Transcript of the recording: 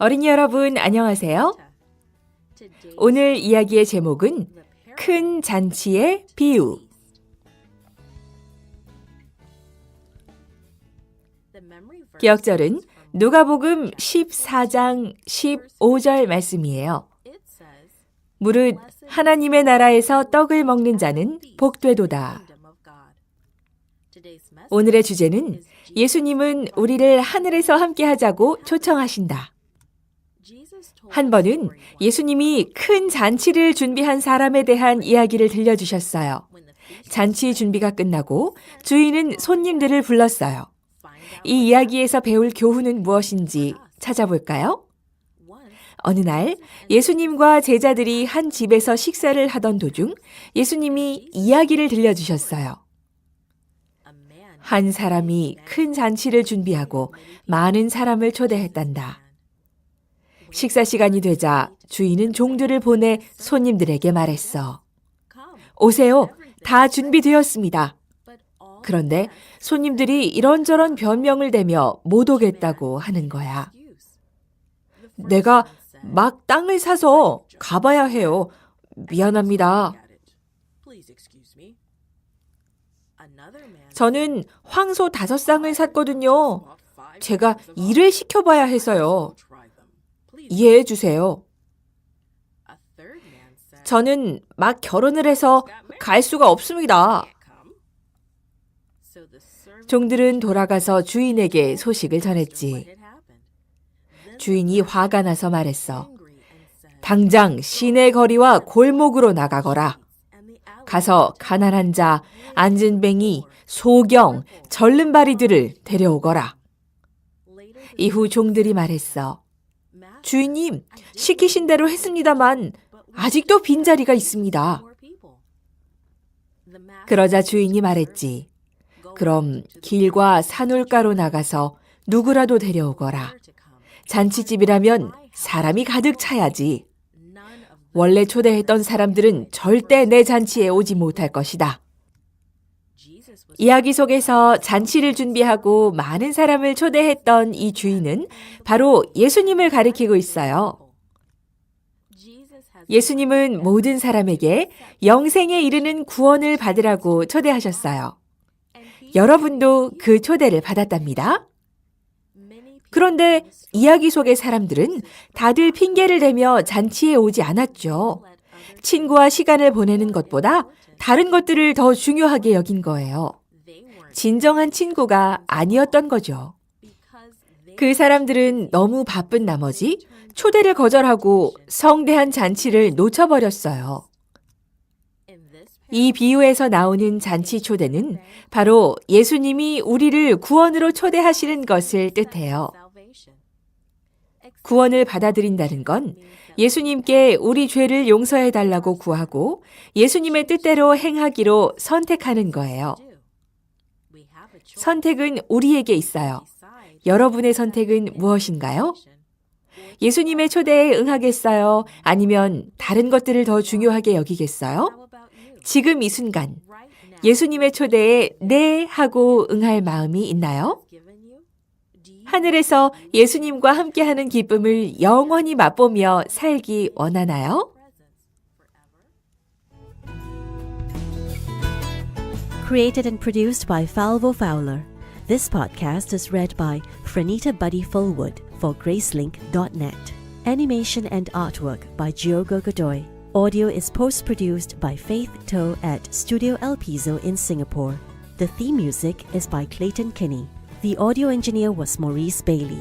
어린이 여러분, 안녕하세요. 오늘 이야기의 제목은 큰 잔치의 비유. 기억절은 누가복음 14장 15절 말씀이에요. 무릇 하나님의 나라에서 떡을 먹는 자는 복되도다. 오늘의 주제는 예수님은 우리를 하늘에서 함께 하자고 초청하신다. 한 번은 예수님이 큰 잔치를 준비한 사람에 대한 이야기를 들려주셨어요. 잔치 준비가 끝나고 주인은 손님들을 불렀어요. 이 이야기에서 배울 교훈은 무엇인지 찾아볼까요? 어느 날 예수님과 제자들이 한 집에서 식사를 하던 도중 예수님이 이야기를 들려주셨어요. 한 사람이 큰 잔치를 준비하고 많은 사람을 초대했단다. 식사 시간이 되자 주인은 종들을 보내 손님들에게 말했어. 오세요. 다 준비되었습니다. 그런데 손님들이 이런저런 변명을 대며 못 오겠다고 하는 거야. 내가 막 땅을 사서 가봐야 해요. 미안합니다. 저는 황소 다섯 쌍을 샀거든요. 제가 일을 시켜봐야 해서요. 이해해 주세요. 저는 막 결혼을 해서 갈 수가 없습니다. 종들은 돌아가서 주인에게 소식을 전했지. 주인이 화가 나서 말했어. 당장 시내 거리와 골목으로 나가거라. 가서 가난한 자, 안진뱅이, 소경, 절름발이들을 데려오거라. 이후 종들이 말했어. 주인님, 시키신 대로 했습니다만 아직도 빈자리가 있습니다. 그러자 주인이 말했지. 그럼 길과 산울가로 나가서 누구라도 데려오거라. 잔치집이라면 사람이 가득 차야지. 원래 초대했던 사람들은 절대 내 잔치에 오지 못할 것이다. 이야기 속에서 잔치를 준비하고 많은 사람을 초대했던 이 주인은 바로 예수님을 가리키고 있어요. 예수님은 모든 사람에게 영생에 이르는 구원을 받으라고 초대하셨어요. 여러분도 그 초대를 받았답니다. 그런데 이야기 속의 사람들은 다들 핑계를 대며 잔치에 오지 않았죠. 친구와 시간을 보내는 것보다 다른 것들을 더 중요하게 여긴 거예요. 진정한 친구가 아니었던 거죠. 그 사람들은 너무 바쁜 나머지 초대를 거절하고 성대한 잔치를 놓쳐버렸어요. 이 비유에서 나오는 잔치 초대는 바로 예수님이 우리를 구원으로 초대하시는 것을 뜻해요. 구원을 받아들인다는 건 예수님께 우리 죄를 용서해 달라고 구하고 예수님의 뜻대로 행하기로 선택하는 거예요. 선택은 우리에게 있어요. 여러분의 선택은 무엇인가요? 예수님의 초대에 응하겠어요? 아니면 다른 것들을 더 중요하게 여기겠어요? 지금 이 순간 예수님의 초대에 네 하고 응할 마음이 있나요? 하늘에서 예수님과 함께하는 기쁨을 영원히 맛보며 살기 원하나요? Created and produced by Falvo Fowler. This podcast is read by Franita Buddy Fullwood for Gracelink.net. Animation and artwork by Giogo Godoy. Audio is post produced by Faith Toe at Studio El Piso in Singapore. The theme music is by Clayton Kinney. The audio engineer was Maurice Bailey.